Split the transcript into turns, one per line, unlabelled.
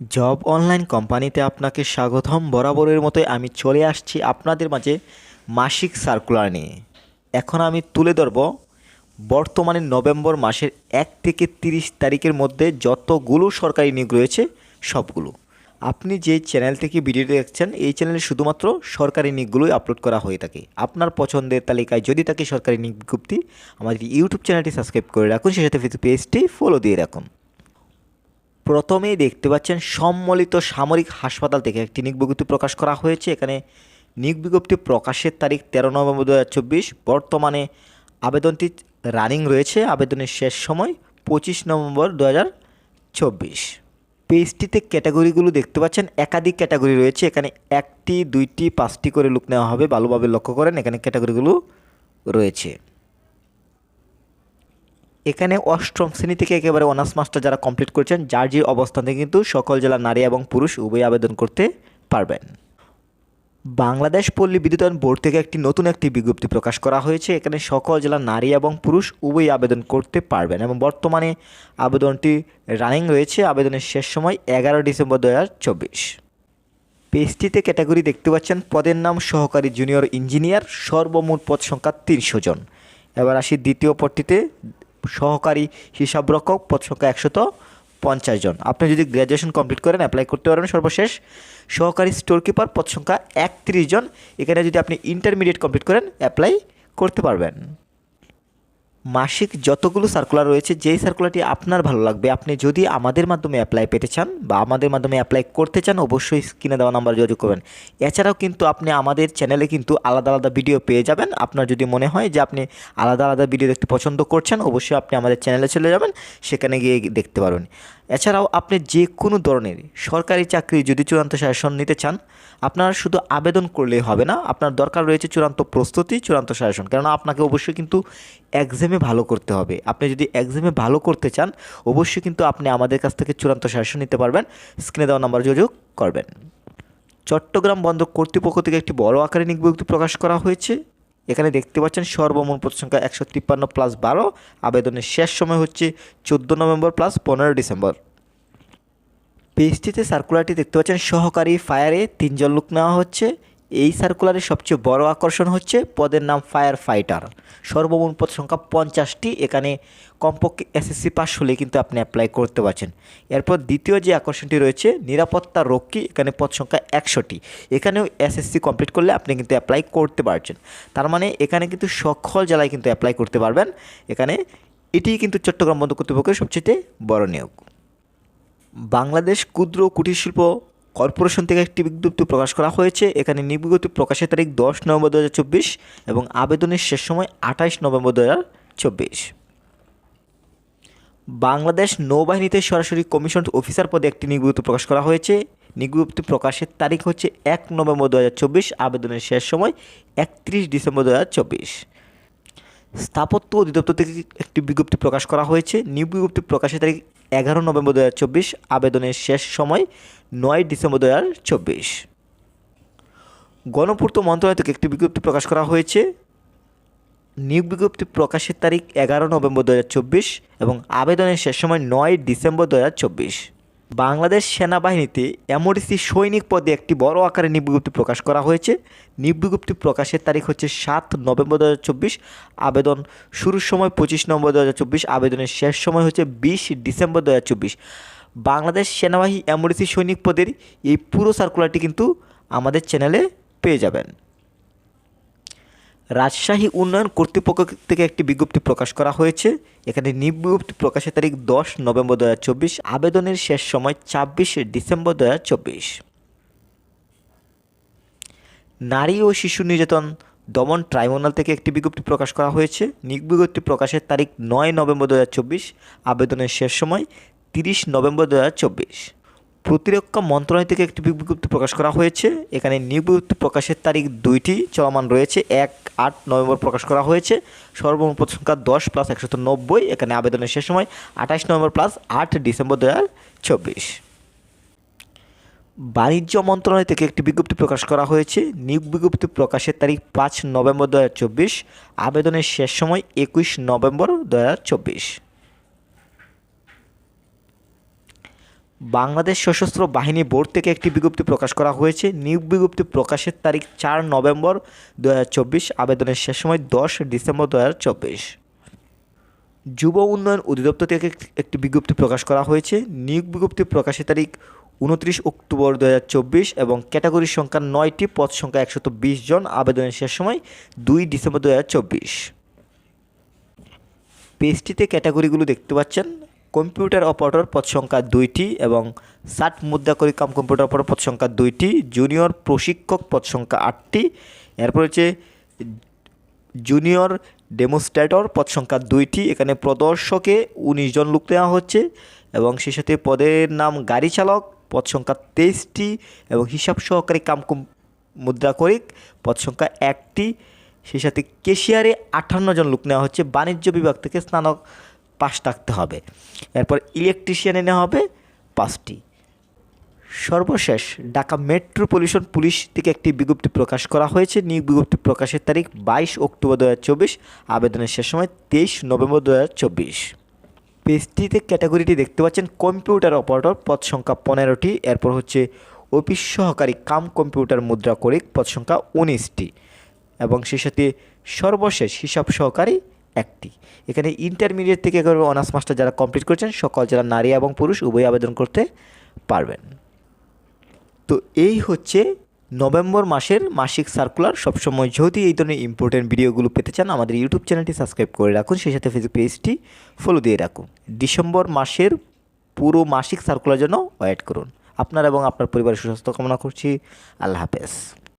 Job online কোম্পানিতে আপনাকে স্বাগতম বরাবরের মতোই আমি চলে আসছি আপনাদের মাঝে মাসিক সার্কুলার নিয়ে। এখন আমি তুলে ধরব বর্তমানে নভেম্বর মাসের এক থেকে তিরিশ তারিখের মধ্যে যতগুলো সরকারি নিয়োগ রয়েছে সবগুলো। আপনি যে চ্যানেল থেকে ভিডিও দেখছেন, এই চ্যানেলে শুধুমাত্র সরকারি নিয়োগগুলোই আপলোড করা হয়ে থাকে। আপনার পছন্দের তালিকায় যদি থাকে সরকারি নিয়োগ বিজ্ঞপ্তি, আমাদের ইউটিউব চ্যানেলটি সাবস্ক্রাইব করে রাখুন, সেই সাথে ফেসবুক পেজটি ফলো দিয়ে রাখুন। প্রথমেই দেখতে পাচ্ছেন সম্মিলিত সামরিক হাসপাতাল থেকে একটি নিয়োগ বিজ্ঞপ্তি প্রকাশ করা হয়েছে। এখানে নিয়োগ বিজ্ঞপ্তি প্রকাশের তারিখ তেরো নভেম্বর দু হাজার চব্বিশ। বর্তমানে আবেদনটি রানিং রয়েছে। আবেদনের শেষ সময় পঁচিশ নভেম্বর দু হাজার চব্বিশ। পেজটিতে ক্যাটাগরিগুলো দেখতে পাচ্ছেন। একাধিক ক্যাটাগরি রয়েছে। এখানে একটি, দুইটি, পাঁচটি করে লুক নেওয়া হবে। ভালোভাবে লক্ষ্য করেন। এখানে ক্যাটাগরিগুলো রয়েছে। এখানে অষ্টম শ্রেণি থেকে একেবারে অনার্স মাস্টার যারা কমপ্লিট করেছেন, যার যে অবস্থান কিন্তু সকল জেলার নারী এবং পুরুষ উভয় আবেদন করতে পারবেন। বাংলাদেশ পল্লী বিদ্যুতায়ন বোর্ড থেকে একটি নতুন একটি বিজ্ঞপ্তি প্রকাশ করা হয়েছে। এখানে সকল জেলার নারী এবং পুরুষ উভয়ই আবেদন করতে পারবেন এবং বর্তমানে আবেদনটি রানিং রয়েছে। আবেদনের শেষ সময় এগারো ডিসেম্বর দু হাজার চব্বিশ। পেজটিতে ক্যাটাগরি দেখতে পাচ্ছেন, পদের নাম সহকারী জুনিয়র ইঞ্জিনিয়ার, সর্বমোট পদ সংখ্যা তিনশো জন। এবার আসি দ্বিতীয় পদটিতে। সহকারী হিসাবরক্ষক পদ সংখ্যা একশত পঞ্চাশ জন। আপনি যদি গ্র্যাজুয়েশন কমপ্লিট করেন অ্যাপ্লাই করতে পারবেন সর্বশেষ। সহকারী স্টোর কিপার পদ সংখ্যা একত্রিশ জন। এখানে যদি আপনি ইন্টারমিডিয়েট কমপ্লিট করেন অ্যাপ্লাই করতে পারবেন। মাসিক যতগুলো সার্কুলার রয়েছে, যেই সার্কুলারটি আপনার ভালো লাগবে, আপনি যদি আমাদের মাধ্যমে অ্যাপ্লাই পেতে চান বা আমাদের মাধ্যমে অ্যাপ্লাই করতে চান, অবশ্যই স্ক্রিনে দেওয়া নাম্বার যোগাযোগ করবেন। এছাড়াও কিন্তু আপনি আমাদের চ্যানেলে কিন্তু আলাদা আলাদা ভিডিও পেয়ে যাবেন। আপনার যদি মনে হয় যে আপনি আলাদা আলাদা ভিডিও দেখতে পছন্দ করছেন, অবশ্যই আপনি আমাদের চ্যানেলে চলে যাবেন, সেখানে গিয়ে দেখতে পারবেন। এছাড়াও আপনি যে কোনো ধরনের সরকারি চাকরি যদি চূড়ান্ত শাসন নিতে চান, আপনার শুধু আবেদন করলেই হবে না, আপনার দরকার রয়েছে চূড়ান্ত প্রস্তুতি, চূড়ান্ত শাসন কেননা আপনাকে অবশ্যই কিন্তু এক্সামে ভালো করতে হবে। আপনি যদি এক্সামে ভালো করতে চান, অবশ্যই কিন্তু আপনি আমাদের কাছ থেকে চূড়ান্ত শাসন নিতে পারবেন। স্ক্রিনে দেওয়া নাম্বার যোগাযোগ করবেন। চট্টগ্রাম বন্দর কর্তৃপক্ষ থেকে একটি বড় আকারে নিয়োগ প্রকাশ করা হয়েছে। এখানে দেখতে পাচ্ছেন সর্বমোট পদ সংখ্যা একশো তিপ্পান্ন প্লাস বারো। আবেদনের শেষ সময় হচ্ছে চোদ্দ নভেম্বর প্লাস পনেরো ডিসেম্বর। পেজটিতে সার্কুলারটি দেখতে পাচ্ছেন সহকারী ফায়ারে তিনজন লোক নেওয়া হচ্ছে। এই সার্কুলারের সবচেয়ে বড় আকর্ষণ হচ্ছে পদের নাম ফায়ার ফাইটার সর্বমোট পদ সংখ্যা পঞ্চাশটি, এখানে কমপক্ষে এসএসসি পাস হলে কিন্তু আপনি অ্যাপ্লাই করতে পারছেন। এরপর দ্বিতীয় যে আকর্ষণটি রয়েছে, নিরাপত্তা রক্ষী, এখানে পদ সংখ্যা একশোটি। এখানেও এসএসসি কমপ্লিট করলে আপনি কিন্তু অ্যাপ্লাই করতে পারছেন। তার মানে এখানে কিন্তু সকল জেলায় কিন্তু অ্যাপ্লাই করতে পারবেন। এখানে এটিই কিন্তু চট্টগ্রাম বন্দর কর্তৃপক্ষের সবচেয়ে বড় নিয়োগ। বাংলাদেশ ক্ষুদ্র কুটির শিল্প কর্পোরেশন থেকে একটি বিজ্ঞপ্তি প্রকাশ করা হয়েছে। এখানে নিবিজ্ঞপ্তি প্রকাশের তারিখ দশ নভেম্বর দু হাজার চব্বিশ এবং আবেদনের শেষ সময় আঠাইশ নভেম্বর দু হাজার চব্বিশ। বাংলাদেশ নৌবাহিনীতে সরাসরি কমিশন অফিসার পদে একটি নিয়োগ প্রকাশ করা হয়েছে। নিয়োগটি প্রকাশের তারিখ হচ্ছে এক নভেম্বর দু হাজার চব্বিশ, আবেদনের শেষ সময় একত্রিশ ডিসেম্বর দু হাজার চব্বিশ। স্থাপত্য অধিদপ্তর থেকে একটি বিজ্ঞপ্তি প্রকাশ করা হয়েছে। নিয়োগ বিজ্ঞপ্তি প্রকাশের তারিখ এগারো নভেম্বর দু হাজার চব্বিশ, আবেদনের শেষ সময় নয় ডিসেম্বর দু হাজার চব্বিশ। গণপূর্ত মন্ত্রণালয় থেকে একটি বিজ্ঞপ্তি প্রকাশ করা হয়েছে। নিয়োগ বিজ্ঞপ্তি প্রকাশের তারিখ এগারো নভেম্বর দু এবং আবেদনের শেষ সময় নয় ডিসেম্বর দু হাজার চব্বিশ। বাংলাদেশ সেনাবাহিনীতে এমওডিসি সৈনিক পদে একটি বড় আকারে নিয়োগ বিজ্ঞপ্তি প্রকাশ করা হয়েছে। নিয়োগ বিজ্ঞপ্তি প্রকাশের তারিখ হচ্ছে সাত নভেম্বর দু হাজার চব্বিশ। আবেদন শুরুর সময় পঁচিশ নভেম্বর দু হাজার চব্বিশ, আবেদনের শেষ সময় হচ্ছে বিশ ডিসেম্বর দু হাজার চব্বিশ। বাংলাদেশ সেনাবাহিনী এমওডিসি সৈনিক পদের এই পুরো সার্কুলারটি কিন্তু আমাদের চ্যানেলে পেয়ে যাবেন। রাজশাহী উন্নয়ন কর্তৃপক্ষ থেকে একটি বিজ্ঞপ্তি প্রকাশ করা হয়েছে। এখানে বিজ্ঞপ্তি প্রকাশের তারিখ দশ নভেম্বর দু হাজার চব্বিশ, আবেদনের শেষ সময় ছাব্বিশে ডিসেম্বর দু হাজার চব্বিশ। নারী ও শিশু নির্যাতন দমন ট্রাইব্যুনাল থেকে একটি বিজ্ঞপ্তি প্রকাশ করা হয়েছে। বিজ্ঞপ্তি প্রকাশের তারিখ নয় নভেম্বর দু হাজার চব্বিশ, আবেদনের শেষ সময় তিরিশ নভেম্বর দু হাজার চব্বিশ। প্রতিরক্ষা মন্ত্রণালয় থেকে একটি বিজ্ঞপ্তি প্রকাশ করা হয়েছে। এখানে বিজ্ঞপ্তি প্রকাশের তারিখ দুইটি চলমান রয়েছে। এক আট নভেম্বর প্রকাশ করা হয়েছে। সর্বমোট সংখ্যা দশ প্লাস একশত নব্বই, এখানে আবেদনের শেষ সময় আঠাশ নভেম্বর প্লাস আট ডিসেম্বর দু চব্বিশ। বাণিজ্য মন্ত্রণালয় থেকে একটি বিজ্ঞপ্তি প্রকাশ করা হয়েছে। নিয়োগ বিজ্ঞপ্তি প্রকাশের তারিখ পাঁচ নভেম্বর দু হাজার চব্বিশ। আবেদনের শেষ সময় একুশ নভেম্বর দু চব্বিশ হাজার চব্বিশ বাংলাদেশ সশস্ত্র বাহিনী বোর্ড থেকে একটি বিজ্ঞপ্তি প্রকাশ করা হয়েছে। নিয়োগ বিজ্ঞপ্তি প্রকাশের তারিখ চার নভেম্বর দু হাজার চব্বিশ। আবেদনের শেষ সময় দশ ডিসেম্বর দু হাজার চব্বিশ। যুব উন্নয়ন অধিদপ্তর থেকে একটি- বিজ্ঞপ্তি প্রকাশ করা হয়েছে। নিয়োগ বিজ্ঞপ্তি প্রকাশের তারিখ উনত্রিশ অক্টোবর দু হাজার চব্বিশ এবং ক্যাটাগরি সংখ্যা নয়টি, পদ সংখ্যা একশত জন। আবেদনের শেষ সময় দুই ডিসেম্বর দু পেজটিতে ক্যাটাগরিগুলো দেখতে পাচ্ছেন। কম্পিউটার অপারেটর পদ সংখ্যা দুইটি এবং ষাট মুদ্রাকরি কাম কম্পিউটার অপারেটর পদ সংখ্যা দুইটি, জুনিয়র প্রশিক্ষক পদ সংখ্যা আটটি। এরপর হচ্ছে জুনিয়র ডেমোস্ট্রেটর পদ সংখ্যা দুইটি, এখানে প্রদর্শকে উনিশ জন লোক নেওয়া হচ্ছে এবং সেই সাথে পদের নাম গাড়ি চালক পদ সংখ্যা তেইশটি এবং হিসাব সহকারী কাম মুদ্রাকরিক পদ সংখ্যা একটি। সেই সাথে কেশিয়ারে আটান্ন জন লোক নেওয়া হচ্ছে। বাণিজ্য বিভাগ থেকে স্নাতক পাশ থাকতে হবে। এরপর ইলেকট্রিশিয়ান এনে হবে পাঁচটি। সর্বশেষ ঢাকা মেট্রোপলিটন পুলিশ থেকে একটি বিজ্ঞপ্তি প্রকাশ করা হয়েছে। নিয়োগ বিজ্ঞপ্তি প্রকাশের তারিখ বাইশ অক্টোবর দু হাজার চব্বিশ। আবেদনের শেষ সময় তেইশ নভেম্বর দু পেজটিতে ক্যাটাগরিটি দেখতে পাচ্ছেন কম্পিউটার অপারেটর, পদ সংখ্যা পনেরোটি। এরপর হচ্ছে অফিস সহকারী কাম কম্পিউটার মুদ্রা করিক, পদ সংখ্যা উনিশটি। এবং সেই সাথে সর্বশেষ হিসাব সহকারী একটি। এখানে ইন্টারমিডিয়েট থেকে একেবারে অনার্স মাস্টার যারা কমপ্লিট করেছেন, সকল যারা নারী এবং পুরুষ, উভয় আবেদন করতে পারবেন। তো এই হচ্ছে নভেম্বর মাসের মাসিক সার্কুলার সবসময় যদি এই ধরনের ইম্পর্টেন্ট ভিডিওগুলো পেতে চান, আমাদের ইউটিউব চ্যানেলটি সাবস্ক্রাইব করে রাখুন, সেই সাথে ফেসবুক পেজটি ফলো দিয়ে রাখুন। ডিসেম্বর মাসের পুরো মাসিক সার্কুলার জন্য ওয়েট করুন। আপনার এবং আপনার পরিবারের সুস্বাস্থ্য কামনা করছি। আল্লাহ হাফেজ।